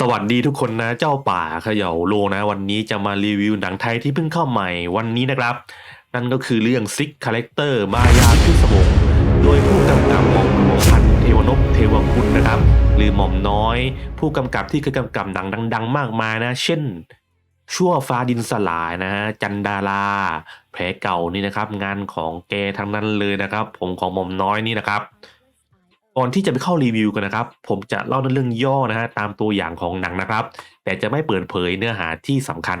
สวัสดีทุกคนนะเจ้าป่าเขย่าโลนะ วันนี้จะมารีวิวหนังไทยที่เพิ่งเข้าใหม่วันนี้นะครับ นั่นก็คือเรื่องซิกคาแรคเตอร์มายาพิศวงโดยผู้กำกับหม่อมหลวงพันธ์เทวนพเทวคุณนะครับ หรือหม่อมน้อย ผู้กำกับที่เคยกำกับหนังดัง ๆ มากมายนะ เช่น ชั่วฟ้าดินสลายนะฮะจันดาราแผลเก่านี่นะครับ งานของแกทั้งนั้นเลยนะครับ ผมของหม่อมน้อยนี่นะครับ ก่อนที่จะไปเข้ารีวิวกันนะครับ ผมจะเล่าเรื่องย่อนะฮะตามตัวอย่างของหนังนะครับ แต่จะไม่เปิดเผยเนื้อหาที่สำคัญ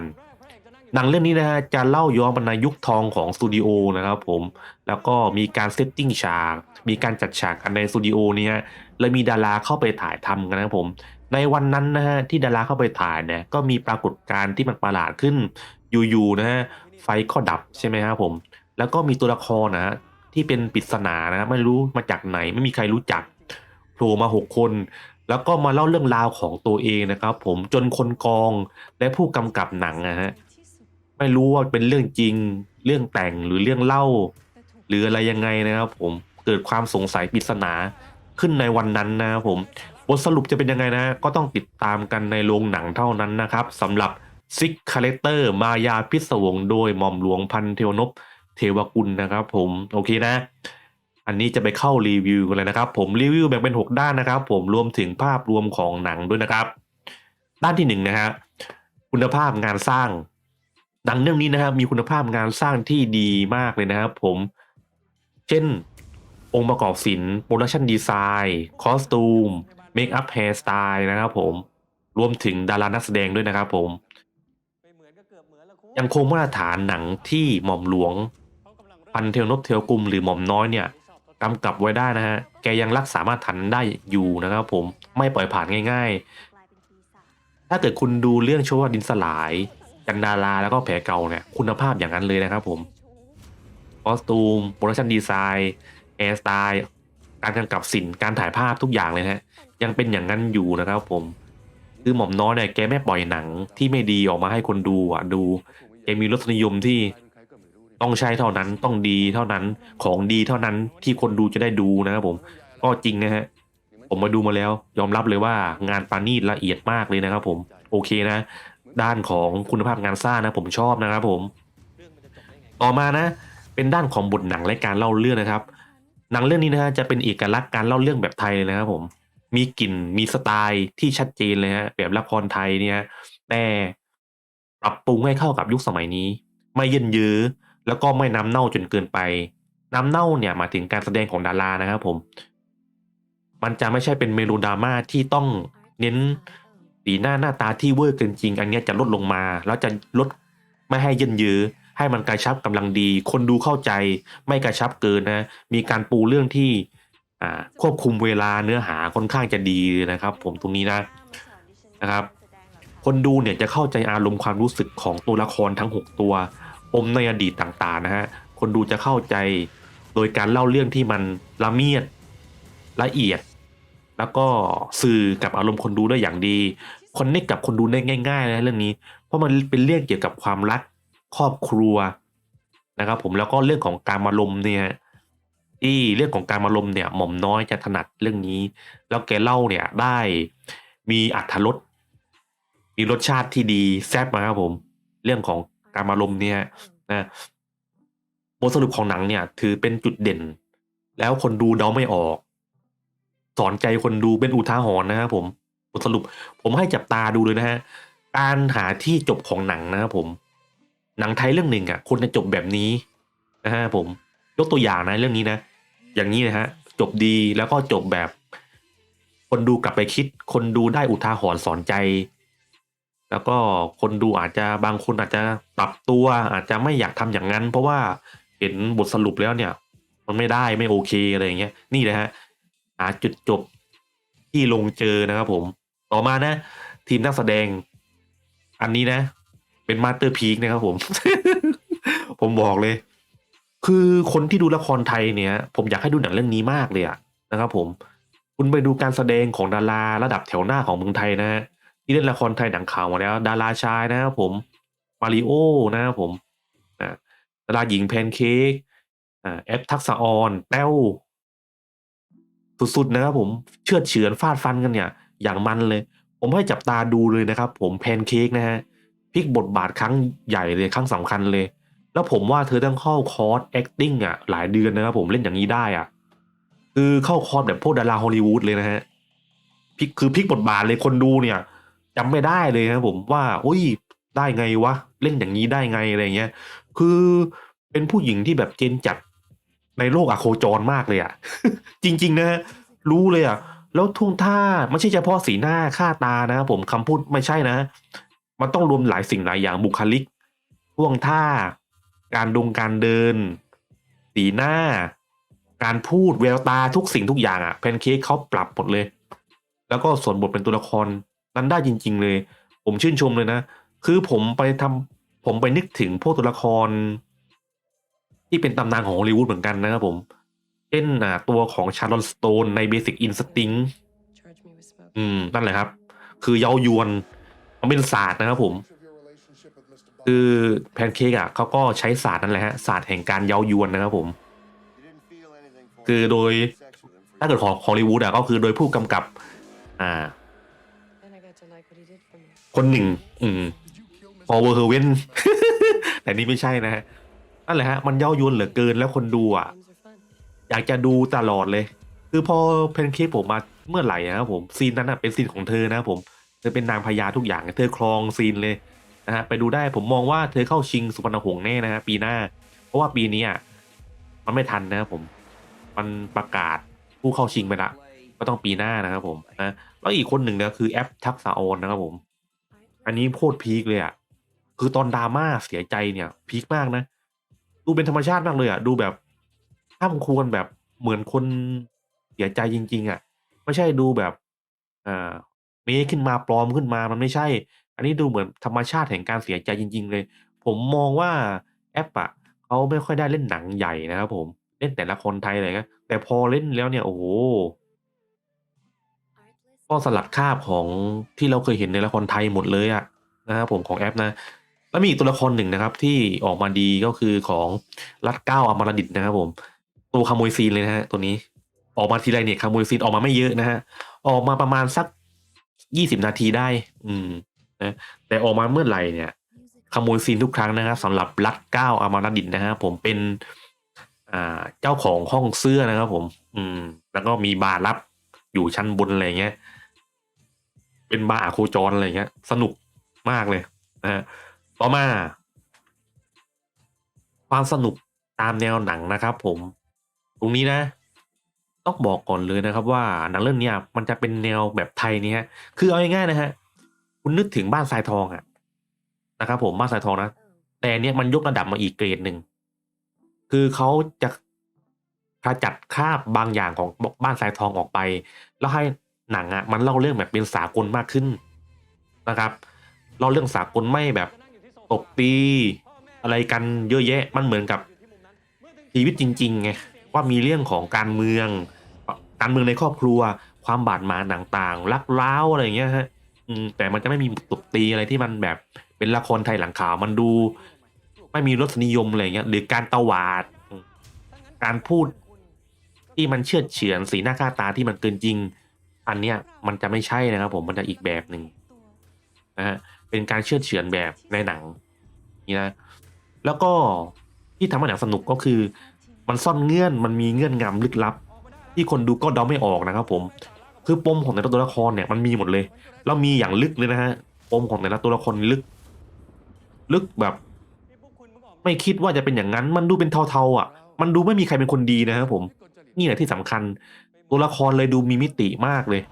หนังเรื่องนี้นะฮะจะเล่าย้อนไปในยุคทองของสตูดิโอนะครับผมแล้วก็มีการเซตติ้งฉาก มีการจัดฉากกันในสตูดิโอเนี่ยและมีดาราเข้าไปถ่ายทำกันนะครับผม ในวันนั้นนะฮะที่ดาราเข้าไปถ่ายเนี่ยก็มีปรากฏการณ์ที่มันประหลาดขึ้นอยู่ๆนะฮะไฟก็ดับใช่ไหมครับผม แล้วก็มีตัวละครนะฮะ ที่เป็นปริศนานะครับไม่รู้มาจากไหนไม่มีใครรู้จักโผล่มาหกคน แล้วก็มาเล่าเรื่องราวของตัวเองนะครับ ผมจนคนกองและผู้กำกับหนังนะฮะไม่รู้ว่าเป็นเรื่องจริงเรื่องแต่งหรือเรื่องเล่า หรืออะไรยังไงนะครับ ผมเกิดความสงสัยปริศนาขึ้นในวันนั้นนะครับผมบทสรุปจะเป็นยังไงนะ ก็ต้องติดตามกันในโรงหนังเท่านั้นนะครับสำหรับซิกคาเลเตอร์มายาพิศวงโดยหม่อมหลวงพันเทวนพ เทวกุลนะครับ ผมโอเคนะ อันนี้จะไปเข้ารีวิวกันเลยนะครับ ผมรีวิวแบ่งเป็น 6 ด้านนะครับ ผมรวมถึงภาพรวมของหนังด้วยนะครับ ด้านที่หนึ่งนะฮะคุณภาพงานสร้างหนังเรื่องนี้นะครับมีคุณภาพงานสร้างที่ดีมากเลยนะครับ ผมเช่นองค์ประกอบศิลป์โปรดักชันดีไซน์คอสตูมเมคอัพแฮร์สไตล์นะครับผมรวมถึงดารานักแสดงด้วยนะครับผมยังคงมาตรฐานหนังที่หม่อมหลวง พันเทวนพเทวกลุ่มหรือหม่อมน้อยเนี่ยกำกับไว้ได้นะฮะ แกยังรักษามาตรฐานได้อยู่นะครับผม ไม่ปล่อยผ่านง่าย ๆ ถ้าเกิดคุณดูเรื่องโชว์ดินสลาย จันดาราแล้วก็แผลเก่าเนี่ยคุณภาพอย่างนั้นเลยนะครับผมคอสตูม โปรดักชันดีไซน์แอร์สไตล์ การกำกับสิน การถ่ายภาพทุกอย่างเลยนะฮะยังเป็นอย่างนั้นอยู่นะครับผม คือหม่อมน้อยเนี่ยแกไม่ปล่อยหนังที่ไม่ดีออกมาให้คนดูอะดู แกมีรสนิยมที่ ต้องใช้เท่านั้นต้องดีเท่านั้นของดีเท่านั้นที่คนดูจะได้ดูนะครับผม ก็จริงนะฮะผมมาดูมาแล้ว ยอมรับเลยว่างานปานีตละเอียดมากเลยนะครับ ผมโอเคนะ ด้านของคุณภาพงานสร้างนะ ผมชอบนะครับผม ต่อมานะ เป็นด้านของบทหนังและการเล่าเรื่องนะครับ หนังเรื่องนี้นะฮะจะเป็นเอกลักษณ์การเล่าเรื่องแบบไทยเลยนะครับ ผม มีกลิ่นมีสไตล์ที่ชัดเจนเลยฮะแบบละครไทยเนี่ยแต่ปรับปรุงให้เข้ากับยุคสมัยนี้ ไม่เยินยื้อ แล้วก็ไม่น้ำเน่าจนเกินไป น้ำเน่าเนี่ยมาถึงการแสดงของดารานะครับผม มันจะไม่ใช่เป็นเมโลดราม่าที่ต้องเน้นสีหน้าหน้าตาที่เวอร์เกินจริง อันนี้จะลดลงมา แล้วจะลดไม่ให้เยินยื้อให้มันกระชับกำลังดี คนดูเข้าใจไม่กระชับเกินนะ มีการปูเรื่องที่ควบคุมเวลาเนื้อหาค่อนข้างจะดีนะครับ ผมตรงนี้นะนะครับ คนดูเนี่ยจะเข้าใจอารมณ์ความรู้สึกของตัวละครทั้ง 6 ตัว ปมในอดีตต่างๆนะฮะคนดูจะเข้าใจโดยการเล่าเรื่องที่มันละเมียดละเอียด แล้วก็สื่อกับอารมณ์คนดูได้อย่างดีคอนเนคกับคนดูได้ง่ายๆนะเรื่องนี้ เพราะมันเป็นเรื่องเกี่ยวกับความรักครอบครัวนะครับผมแล้วก็เรื่องของการมาลมเนี่ยที่เรื่องของการมาลมเนี่ยหม่อมน้อยจะถนัดเรื่องนี้ แล้วแกเล่าเนี่ยได้มีอัธรสมีรสชาติที่ดีแซ่บนะครับผม เรื่องของ การมาลมเนี่ยนะบทสรุปของหนังเนี่ย ถือเป็นจุดเด่น แล้วคนดูเดาไม่ออก สอนใจคนดูเป็นอุทาหรณ์นะครับผมบทสรุป ผมให้จับตาดูเลยนะฮะการหาที่จบของหนังนะครับผม หนังไทยเรื่องหนึ่งอะควรจะจบแบบนี้นะฮะผมยกตัวอย่างนะเรื่องนี้นะอย่างนี้นะฮะจบดีแล้วก็จบแบบ คนดูกลับไปคิด คนดูได้อุทาหรณ์สอนใจ แล้วก็คนดูอาจจะบางคนอาจจะปรับตัว อาจจะไม่อยากทำอย่างนั้น เพราะว่าเห็นบทสรุปแล้วเนี่ย มันไม่ได้ไม่โอเคอะไรอย่างเงี้ยนี่แหละฮะหาจุดจบที่ลงเจอนะครับผมต่อมานะ ทีมนักแสดง อันนี้นะ เป็นมาสเตอร์พีคนะครับผม ผมบอกเลย คือคนที่ดูละครไทยเนี่ย ผมอยากให้ดูหนังเรื่องนี้มากเลยอะนะครับผม คุณไปดูการแสดงของดาราระดับแถวหน้าของเมืองไทยนะฮะ ที่เล่นละครไทยหนังข่าวมาแล้ว ดาราชายนะครับผมมาริโอนะครับผมดาราหญิงแพนเค้กอ่าแอปทักษะออนแต้วสุดๆนะครับผมเชื่อดเฉือนฟาดฟันกันเนี่ย อย่างมันเลย ผมให้จับตาดูเลยนะครับ ผมแพนเค้กนะฮะพลิกบทบาทครั้งใหญ่เลยครั้งสำคัญเลย แล้วผมว่าเธอต้องเข้าคอร์ส acting อะ หลายเดือนนะครับผมเล่นอย่างนี้ได้อะ คือเข้าคอร์สแบบพวกดาราฮอลลีวูดเลยนะฮะพลิกคือพลิกบทบาทเลยคนดูเนี่ย จำไม่ได้เลยนะครับผมว่าอุ้ยได้ไงวะ เล่นอย่างนี้ได้ไงอะไรเงี้ย คือเป็นผู้หญิงที่แบบเจนจัดในโลกอะโคจรมากเลยอะจริง ๆ นะฮะรู้เลยอะแล้วทุ่งท่าไม่ใช่เฉพาะสีหน้าค่าตานะผมคำพูดไม่ใช่นะ มันต้องรวมหลายสิ่งหลายอย่างบุคลิกท่วงท่า การดงการเดิน สีหน้า การพูดแววตาทุกสิ่งทุกอย่างอะแพนเค้กเขาปรับหมดเลย แล้วก็ส่วนบทเป็นตัวละคร นั้นได้จริง ๆ เลย ผมชื่นชมเลยนะ คือผมไปทำผมไปนึกถึงพวกตัวละคร ที่เป็นตำนานของฮอลลีวูดเหมือนกันนะครับผมเช่นอ่าตัวของชาร์ลอนสโตนใน Basic Instinct Charge me with smoke. อืม นั่นแหละครับ คือเย้ายวน มันเป็นศาสตร์นะครับผม คือแพนเค้กอะเขาก็ใช้ศาสตร์นั่นแหละฮะศาสตร์แห่งการเย้ายวนนะครับผม คือโดยถ้าเกิดของฮอลลีวูดอะก็คือโดยผู้กำกับ อ่า คนหนึ่ง อืมพอเวอร์เฮเวนแต่นี่ไม่ใช่นะฮะนั่นแหละฮะ มันเย้ายวนเหลือเกินแล้วคนดูอะ อยากจะดูตลอดเลย คือพอเพนเค้กผมมาเมื่อไหร่อะครับผมซีนนั้นอะเป็นซีนของเธอนะครับผมเธอเป็นนางพญาทุกอย่างเธอครองซีนเลยนะฮะไปดูได้ผมมองว่าเธอเข้าชิงสุพรรณหงส์แน่นะฮะปีหน้า เพราะว่าปีนี้อะมันไม่ทันนะครับผม มันประกาศผู้เข้าชิงไปละก็ต้องปีหน้านะครับผมนะแล้วอีกคนหนึ่งเนี่ยคือแอปทักษะออนนะครับผม อันนี้โคตรพีคเลยอะคือตอนดราม่าเสียใจเนี่ย พีคมากนะ ดูเป็นธรรมชาติมากเลยอะดูแบบห้ามควรแบบเหมือนคนเสียใจจริง ๆอะไม่ใช่ดูแบบอ่าเมคขึ้นมาปลอมขึ้นมามันไม่ใช่ อันนี้ดูเหมือนธรรมชาติแห่งการเสียใจจริง ๆ เลย ผมมองว่าแอปอะเขาไม่ค่อยได้เล่นหนังใหญ่นะครับผมเล่นแต่ละครไทยอะไรเงี้ยแต่พอเล่นแล้วเนี่ยโอ้โห ก็สลัดคราบของที่เราเคยเห็นในละครไทยหมดเลยอะนะครับผมของแอปนะ แล้วมีอีกตัวละครหนึ่งนะครับ ที่ออกมาดีก็คือของรัดเก้าอมรดิตนะครับผม ตัวขโมยซีนเลยนะฮะตัวนี้ออกมาทีไรเนี่ยขโมยซีนออกมาไม่เยอะนะฮะออกมาประมาณสักยี่สิบนาทีได้ อืมนะแต่ออกมาเมื่อไหร่เนี่ย ขโมยซีนทุกครั้งนะครับสำหรับรัดเก้าอมรดิตนะฮะผมเป็น อ่าเจ้าของห้องเสื้อนะครับ ผม อืม แล้วก็มีบาร์ลับอยู่ชั้นบนอะไรเงี้ย เป็นบาโคจรอะไรเงี้ย สนุกมากเลยนะฮะต่อมา ความสนุกตามแนวหนังนะครับ ผม ตรงนี้นะ ต้องบอกก่อนเลยนะครับ ว่าหนังเรื่องนี้มันจะเป็นแนวแบบไทยเนี่ยฮะคือเอาง่ายๆนะฮะคุณนึกถึงบ้านทรายทองอะนะครับ ผมบ้านทรายทองนะแต่อันเนี้ยมันยกระดับมาอีกเกรดหนึ่งคือเขาจะขจัดคราบบางอย่างของบ้านทรายทองออกไป แล้วให้ หนังอะมันเล่าเรื่องแบบเป็นสากลมากขึ้นนะครับเล่าเรื่องสากลไม่แบบตบตีอะไรกันเยอะแยะมันเหมือนกับชีวิตจริงๆไงว่ามีเรื่องของการเมือง การเมืองในครอบครัว ความบาดหมางต่างๆรักร้าวอะไรอย่างเงี้ยฮะแต่มันจะไม่มีตบตีอะไรที่มันแบบเป็นละครไทยหลังข่าวมันดู ไม่มีรสนิยมอะไรอย่างเงี้ยหรือการตวาด การพูดที่มันเชื่อดเฉือนสีหน้าค่าตาที่มันเกินจริง อันเนี้ยมันจะไม่ใช่นะครับผมมันจะอีกแบบหนึ่งนะฮะเป็นการเชื่อดเฉือนแบบในหนังนี่นะแล้วก็ที่ทำให้หนังสนุกก็คือ มันซ่อนเงื่อนมันมีเงื่อนงำลึกลับ ที่คนดูก็เดาไม่ออกนะครับผมคือปมของแต่ละตัวละครเนี่ยมันมีหมดเลย แล้วมีอย่างลึกเลยนะฮะปมของแต่ละตัวละครลึก ลึกแบบ ไม่คิดว่าจะเป็นอย่างนั้น มันดูเป็นเทาๆอะ มันดูไม่มีใครเป็นคนดีนะครับผม นี่แหละที่สำคัญ ตัวละครเลยดูมีมิติมากเลย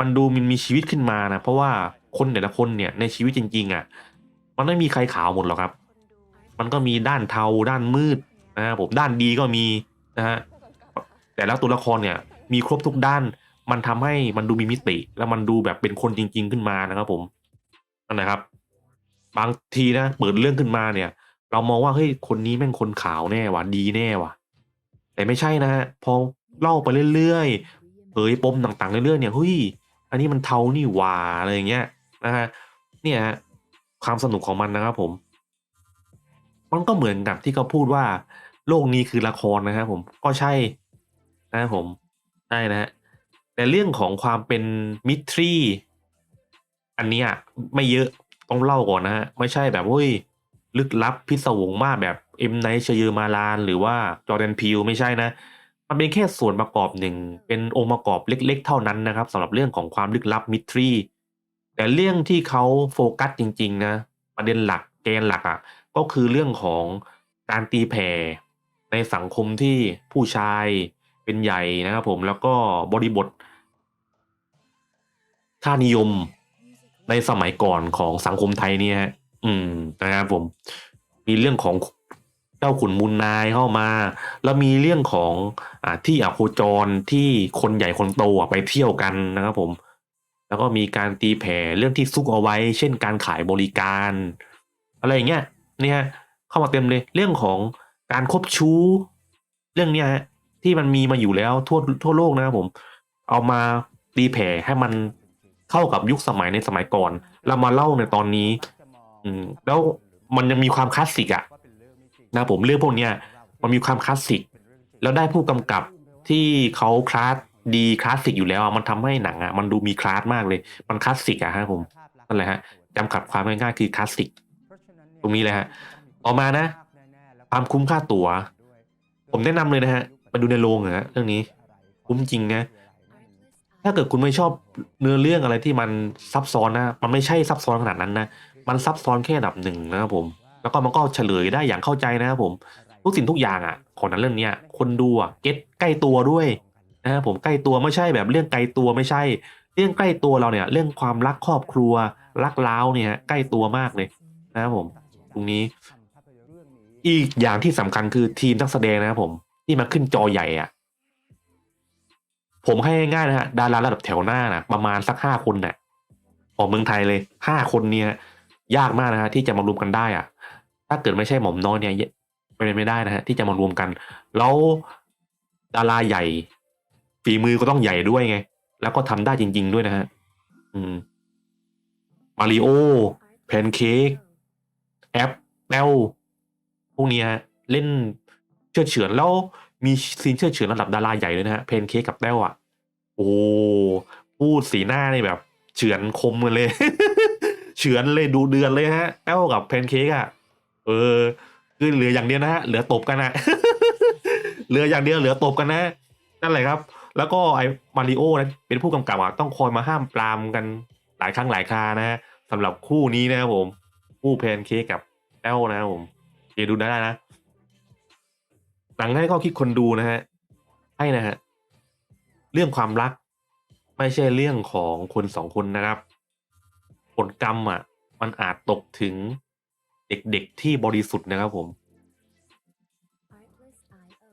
มันดูมันมีชีวิตขึ้นมานะเพราะว่าคนแต่ละคนเนี่ยในชีวิตจริง ๆอะ มันไม่มีใครขาวหมดหรอกครับ มันก็มีด้านเทาด้านมืดนะครับผมด้านดีก็มีนะฮะแต่แล้วตัวละครเนี่ยมีครบทุกด้าน มันทำให้มันดูมีมิติ แล้วมันดูแบบเป็นคนจริง ๆ ขึ้นมานะครับ ผมนั่นนะครับ บางทีนะเปิดเรื่องขึ้นมาเนี่ย เรามองว่าเฮ้ยคนนี้แม่งคนขาวแน่วะดีแน่วะแต่ไม่ใช่นะฮะพอ เล่าไปเรื่อยๆเผยปมต่างๆเรื่อยๆเนี่ยเฮ้ยอันนี้มันเทานี่หว่าอะไรอย่างเงี้ยนะฮะเนี่ยความสนุกของมันนะครับผม มันก็เหมือนกับที่เขาพูดว่า โลกนี้คือละครนะครับผมก็ใช่นะครับผมใช่นะฮะแต่เรื่องของความเป็นมิตรีอันนี้ไม่เยอะต้องเล่าก่อนนะฮะไม่ใช่แบบเฮ้ยลึกลับพิศวงมากแบบเอ็มไนเชยอมาลาน หรือว่าจอร์แดนพิวไม่ใช่นะ มันเป็นแค่ส่วนประกอบหนึ่ง เป็นองค์ประกอบเล็ก ๆ เท่านั้นนะครับสำหรับเรื่องของความลึกลับมิทรีแต่เรื่องที่เขาโฟกัสจริง ๆ นะ ประเด็นหลักแกนหลักอะ่ะก็คือเรื่องของการตีแผ่ในสังคมที่ผู้ชายเป็นใหญ่นะครับผมแล้วก็บริบทค่านิยมในสมัยก่อนของสังคมไทยเนี่ยอืมนะครับผม มีเรื่องของ เจ้าขุนมูลนายเข้ามา แล้วมีเรื่องของอที่อโคจรที่คนใหญ่คนโตไปเที่ยวกันนะครับผม แล้วก็มีการตีแผ่เรื่องที่ซุกเอาไว้ เช่นการขายบริการ อะไรอย่างเงี้ยนี่ฮะเข้ามาเต็มเลยเรื่องของการคบชู้ เรื่องเนี้ยที่มันมีมาอยู่แล้วทั่วทั่วโลกนะครับผม เอามาตีแผ่ให้มันเข้ากับยุคสมัยในสมัยก่อน เรามาเล่าในตอนนี้ อืมแล้วมันยังมีความคลาสสิกอะ นะผมเรื่องพวกเนี้ยมันมีความคลาสสิก แล้วได้ผู้กำกับที่เขาคลาสดีคลาสสิกอยู่แล้วอะมันทำให้หนังอะมันดูมีคลาสมากเลย มันคลาสสิกอะฮะผมนั่นแหละฮะจำกัดความง่ายๆคือคลาสสิกตรงนี้เลยฮะต่อมานะ ความคุ้มค่าตั๋ว ผมแนะนำเลยนะฮะไปดูในโรงเหรอเรื่องนี้ คุ้มจริงนะถ้าเกิดคุณไม่ชอบเนื้อเรื่องอะไรที่มันซับซ้อนนะ มันไม่ใช่ซับซ้อนขนาดนั้นนะ มันซับซ้อนแค่ระดับหนึ่งนะครับผม แล้วก็มันก็เฉลยได้อย่างเข้าใจนะครับผมทุกสิ่งทุกอย่างอะของหนั้นเรื่องเนี้ยคนดูอะเก็ตใกล้ตัวด้วยนะครับผมใกล้ตัวไม่ใช่แบบเรื่องไกลตัวไม่ใช่ เรื่องใกล้ตัวเราเนี่ย เรื่องความรักครอบครัวรักล้าวเนี่ยใกล้ตัวมากเลยนะครับผม ตรงนี้ อีกอย่างที่สำคัญคือทีมนักแสดงนะครับผม ที่มาขึ้นจอใหญ่อะผมให้ง่ายๆนะฮะดาราระดับแถวหน้านะประมาณสักห้าคนน่ะของเมืองไทยเลยห้าคนเนี่ย ยากมากนะฮะที่จะมารวมกันได้อะ ถ้าเกิดไม่ใช่หม่อมน้อยเนี่ยเป็นไม่ได้นะฮะที่จะมารวมกัน แล้วดาราใหญ่ฝีมือก็ต้องใหญ่ด้วยไง แล้วก็ทำได้จริง ๆ ด้วยนะฮะ อืมมาริโอแพนเค้กแอปแปลพวกเนี้ยเล่นเชื่อเฉือนแล้วมีซีนเชื่อเฉือนระดับดาราใหญ่เลยนะฮะเพนเค้กกับแต้วอะ โอ้พูดสีหน้านี่แบบ เฉือนคมกันเลย เฉือนเลยดูเดือนเลยฮะแต้วกับแพนเค้กอะ เออคือเหลืออย่างเดียวนะฮะเหลือตบกันนะเหลืออย่างเดียวเหลือตบกันนะนั่นแหละครับ แล้วก็ไอ้มาริโอนะเป็นผู้กำกับอะต้องคอยมาห้ามปรามกันหลายครั้งหลายครานะฮะสำหรับคู่นี้นะครับผม คู่แพนเค้กกับแต้วนะครับผมเดี๋ยวดูได้นะหนังให้ข้อคิดคนดูนะฮะให้นะฮะเรื่องความรัก ไม่ใช่เรื่องของคนสองคนนะครับ ผลกรรมอะ มันอาจตกถึง เด็กๆที่บริสุทธิ์นะครับผม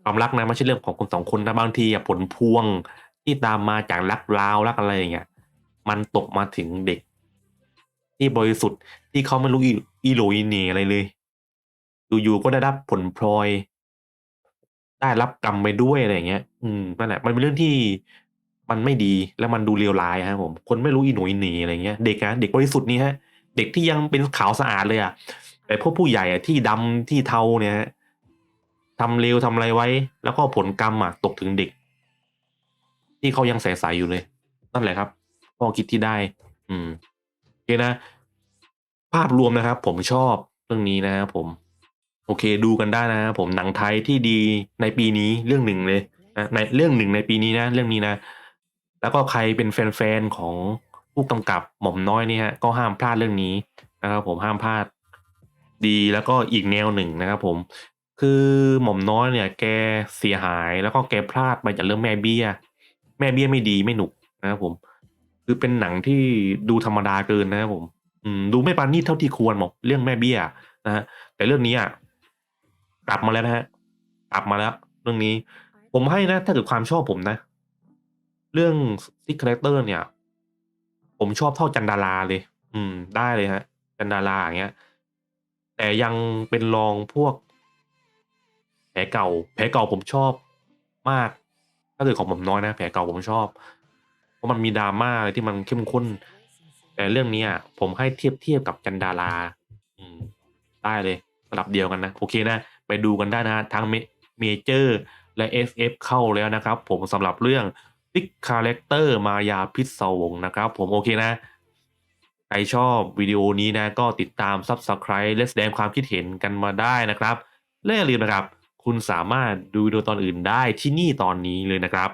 ความรักนะไม่ใช่เรื่องของคนสองคนนะบางทีอะผลพวงที่ตามมาจากรักราวรักอะไรอย่างเงี้ยมันตกมาถึงเด็ก ที่บริสุทธิ์ที่เขาไม่รู้อีอีโหลอีเหน่อะไรเลยอยู่ๆก็ได้รับผลพลอย ได้รับกรรมไปด้วยอะไรอย่างเงี้ย อืมนั่นแหละมันเป็นเรื่องที่มันไม่ดีแล้วมันดูเลวร้ายครับผม คนไม่รู้อีโหนอีเหน่อะไรเงี้ย เด็กนะเด็กบริสุทธิ์นี่ฮะ เด็กที่ยังเป็นขาวสะอาดเลยอะ แต่พวกผู้ใหญ่อะที่ดำที่เทาเนี่ยทำเลวทำอะไรไว้ แล้วก็ผลกรรมอะตกถึงเด็ก ที่เขายังใสๆอยู่เลย นั่นแหละครับข้อคิดที่ได้ อืมโอเคนะ ภาพรวมนะครับ ผมชอบเรื่องนี้นะครับผม โอเคดูกันได้นะครับผมหนังไทยที่ดีในปีนี้เรื่องหนึ่งเลยนะในเรื่องหนึ่งในปีนี้นะ เรื่องนี้นะ แล้วก็ใครเป็นแฟนๆของผู้กำกับหม่อมน้อยนี่ฮะก็ห้ามพลาดเรื่องนี้นะครับผมห้ามพลาด ดีแล้วก็อีกแนวหนึ่งนะครับผม คือหม่อมน้อยเนี่ย แกเสียหายแล้วก็แกพลาดไปจากเรื่องแม่เบี้ย แม่เบี้ยไม่ดีไม่หนุกนะครับผม คือเป็นหนังที่ดูธรรมดาเกินนะครับผมอืมดูไม่ปานนี่เท่าที่ควรหมอกเรื่องแม่เบี้ยนะฮะแต่เรื่องนี้อะกลับมาแล้วนะฮะกลับมาแล้ว เรื่องนี้ ผมให้นะ ถ้าเกิดความชอบผมนะ เรื่องซิกคาแรคเตอร์เนี่ย ผมชอบเท่าจันดาราเลย อืม ได้เลยฮะ จันดาราอย่างเงี้ย แต่ยังเป็นรองพวก แผลเก่า แผลเก่าผมชอบมากถ้าเกิดของผมน้อยนะ แผลเก่าผมชอบ เพราะมันมีดราม่าอะไรที่มันเข้มข้น แต่เรื่องนี้อะผมให้เทียบเทียบกับจันดาราอืมได้เลยระดับเดียวกันนะ โอเคนะ ไปดูกันได้นะทั้งเมเจอร์และ SF เข้าแล้วนะครับ ผมสำหรับเรื่อง Big Character มายาพิศวงนะครับ ผมโอเคนะ ครรชอบวิดีโอนี้นะก็ติดตาม Subscribe และแสดงความคิดเห็นกันมาได้นะครับและอย่าลืมนะครับ คุณสามารถดูวิดีโอตอนอื่นได้ที่นี่ตอนนี้เลยนะครับ